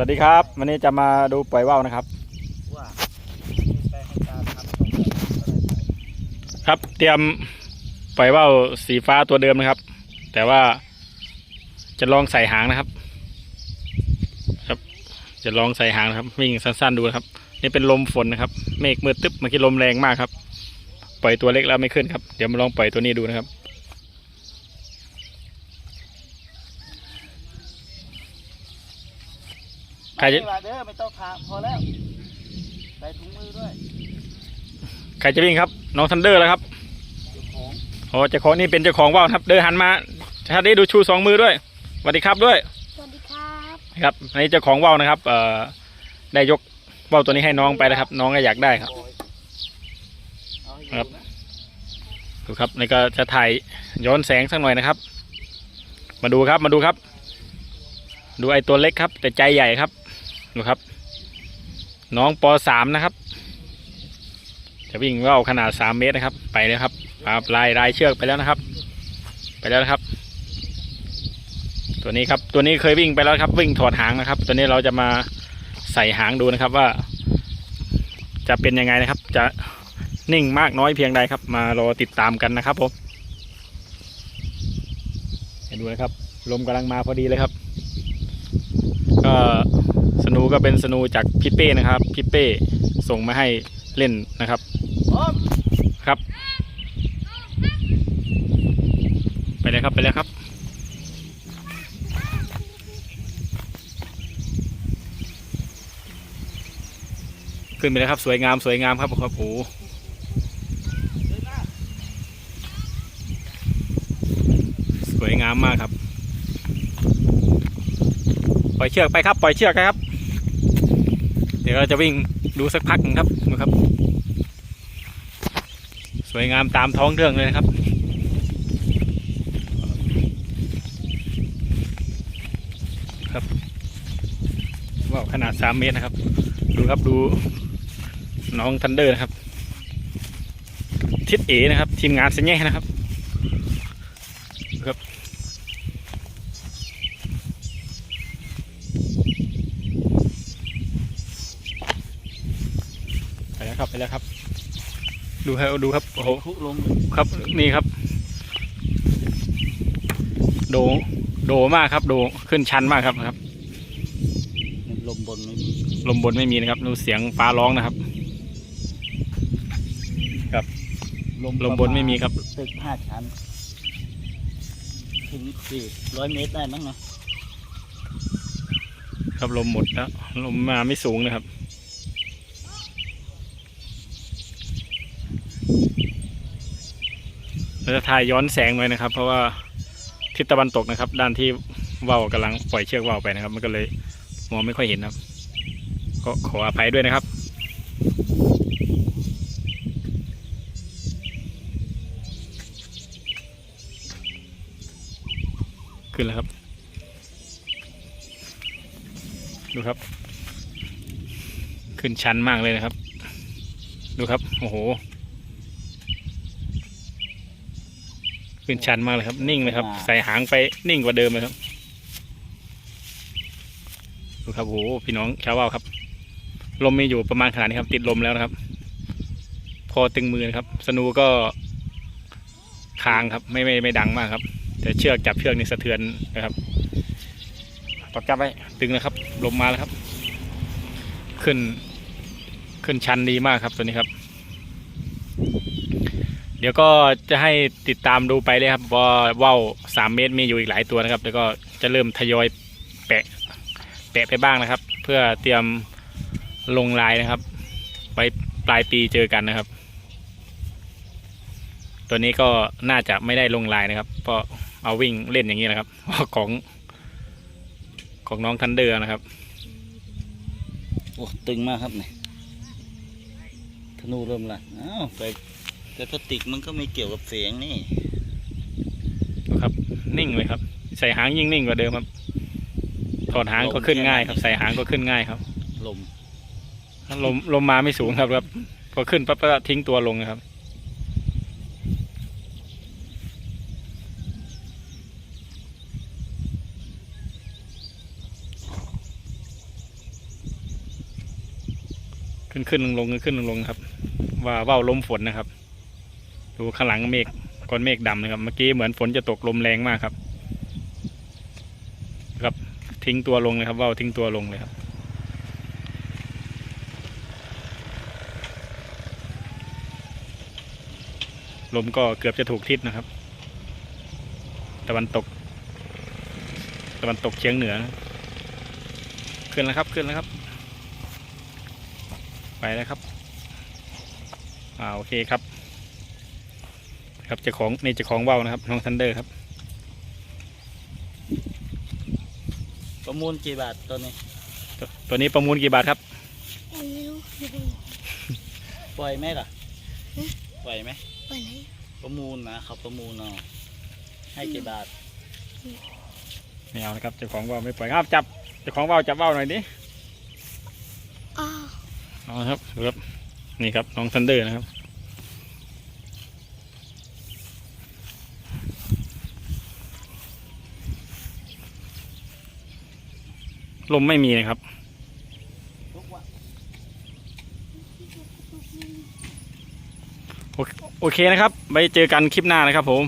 วัสดีครับ วันนี้จะมาดูปล่อยว่าวนะครับ ครับเตรียมปล่อยว่าวสีฟ้าตัวเดิมนะครับ แต่ว่าจะลองใส่หางนะครับ ครับ จะลองใส่หางนะครับวิ่งสั้นๆดูนะครับ นี่เป็นลมฝนนะครับ เมฆมืดตึ๊บเมื่อกี้ลมแรงมากครับ ปล่อยตัวเล็กแล้วไม่ขึ้นครับ เดี๋ยวมาลองปล่อยตัวนี้ดูนะครับ ใครจะไม่ว่าเด้อไม่ต้องทาพอแล้วใส่ถุงมือด้วยใครจะวิ่งครับ น้องทันเดอร์แล้วครับเจ้าของโอ้เจ้าของนี่เป็นเจ้าของว่าวนะครับ เดินหันมาท่านนี้ดูชูสองมือด้วยสวัสดีครับด้วยสวัสดีครับนะครับอันนี้เจ้าของว่าวนะครับเอ่อได้ยกว่าวตัวนี้ให้น้องไปนะครับ น้องก็อยากได้ครับบอยเอาให้ครับดูนะดูครับนี่ก็จะถ่ายย้อนแสงสักหน่อยนะครับ มาดูครับมาดูครับ ดูไอ้ตัวเล็กครับ แต่ใจใหญ่ครับ ดูครับ น้องปสามนะครับ จะวิ่งว่าวขนาดสามเมตรนะครับ ไปแล้วครับครับลายลายเชือกไปแล้วนะครับ ไปแล้วนะครับ ตัวนี้ครับตัวนี้เคยวิ่งไปแล้วครับ วิ่งถอดหางนะครับ ตัวนี้เราจะมาใส่หางดูนะครับว่า จะเป็นยังไงนะครับ จะนิ่งมากน้อยเพียงใดครับ มารอติดตามกันนะครับผมเห็นดูนะครับ ลมกำลังมาพอดีเลยครับ ก็ นูก็เป็นสนูจากพี่เป้นะครับพี่เป้ส่งมาให้เล่นนะครับครับ ไปเลยครับไปเลยครับขึ้นไปเลยครับสวยงามสวยงามครับครับโอ้สวยงามมากครับ ปล่อยเชือกไปครับ ปล่อยเชือกครับ เดี๋ยวเราจะวิ่งดูสักพักหนึงครับดูครับ สวยงามตามท้องเรื่องเลยนะครับครับว่าวขนาดสามเมตรนะครับ ดูครับดูน้องทันเดอร์นะครับ ทิศเอนะครับ ทีมงานเซนแย่นะครับครับไป แล้วครับ ดูครับดูครับโอ้โหคุลงครับนี่ครับ โดโดมากครับ โดขึ้นชันมากครับครับ ลมบนไม่มีลมบนไม่มีนะครับ ดูเสียงฟ้าร้องนะครับลมบนไม่มีครับตึกห้าชั้นถึงสี่ร้อยเมตรได้มั้งเนาะครับลมหมดแล้วลมมาไม่สูงนะครับ เราจะถ่ายย้อนแสงไว้นะครับ เพราะว่าทิศตะวันตกนะครับ ด้านที่ว่าวกำลังปล่อยเชือกว่าวไปนะครับ มันก็เลยมองไม่ค่อยเห็นครับ ก็ขออภัยด้วยนะครับขึ้นแล้วครับ ดูครับ ขึ้นชันมากเลยนะครับ ดูครับ โอ้โห ขึ้นชันมากเลยครับ นิ่งเลยครับ ใส่หางไปนิ่งกว่าเดิมเลยครับดูครับโอ้โหพี่น้องชาวว่าวครับ ลมมีอยู่ประมาณขนาดนี้ครับ ติดลมแล้วนะครับ พอตึงมือนะครับ สนูก็คางครับ ไม่ไม่ไม่ดังมากครับ แต่เชือกจับเชือกนี่สะเทือนนะครับปักจับไว้ตึงนะครับ ลมมาแล้วครับ ขึ้น ขึ้นชันดีมากครับตัวนี้ครับ เดี๋ยวก็จะให้ติดตามดูไปเลยครับว่าว่าวสามเมตรมีอยู่อีกหลายตัวนะครับแล้วก็จะเริ่มทยอยแปะแปะไปบ้างนะครับ เพื่อเตรียมลงลายนะครับ ไว้ปลายปีเจอกันนะครับ ตัวนี้ก็น่าจะไม่ได้ลงลายนะครับ เพราะเอาวิ่งเล่นอย่างนี้นะครับของของน้องทันเดอร์นะครับโอ้ตึงมากครับเนี่ยธนูเริ่มละอ้าวแต่ แต่พลาสติกมันก็ไม่เกี่ยวกับเสียงนี่นะครับ นิ่งเลยครับ ใส่หางยิ่งนิ่งกว่าเดิมครับถอดหางก็ขึ้นง่าย ครับใส่หางก็ขึ้นง่ายครับ ลมลมลมมาไม่สูงครับครับพอขึ้นปั๊บก็ทิ้งตัวลงนะครับขึ้นขึ้นลงลงขึ้นขึ้นลงลงครับ ว่าว่าวลมฝนนะครับ ดูข้างหลังเมฆก้อนเมฆดำนะครับ เมื่อกี้เหมือนฝนจะตกลมแรงมากครับ ครับทิ้งตัวลงเลยครับว่าวทิ้งตัวลงเลยครับลมก็เกือบจะถูกทิศนะครับ ตะวันตก ตะวันตกเฉียงเหนือ ขึ้นแล้วครับขึ้นแล้วครับ ไปแล้วครับอ่าโอเคครับ ครับเจ้าของนี่เจ้าของว่าวนะครับน้องทันเดอร์ครับประมูลกี่บาทตัวนี้ตัวตัวนี้ประมูลกี่บาทครับ ไม่รู้อยู่ตรงปล่อยไหมล่ะฮะปล่อยไหมไหนประมูลนะเขาประมูลเอาให้กี่บาทไม่เอานะครับเจ้าของว่าวไม่ปล่อยครับจับเจ้าของว่าวจับว่าวหน่อยดิอ้าวเอาละครับดูครับนี่ครับน้องทันเดอร์นะครับ ลมไม่มีนะครับ โอเคโอเคนะครับไว้เจอกันคลิปหน้านะครับผม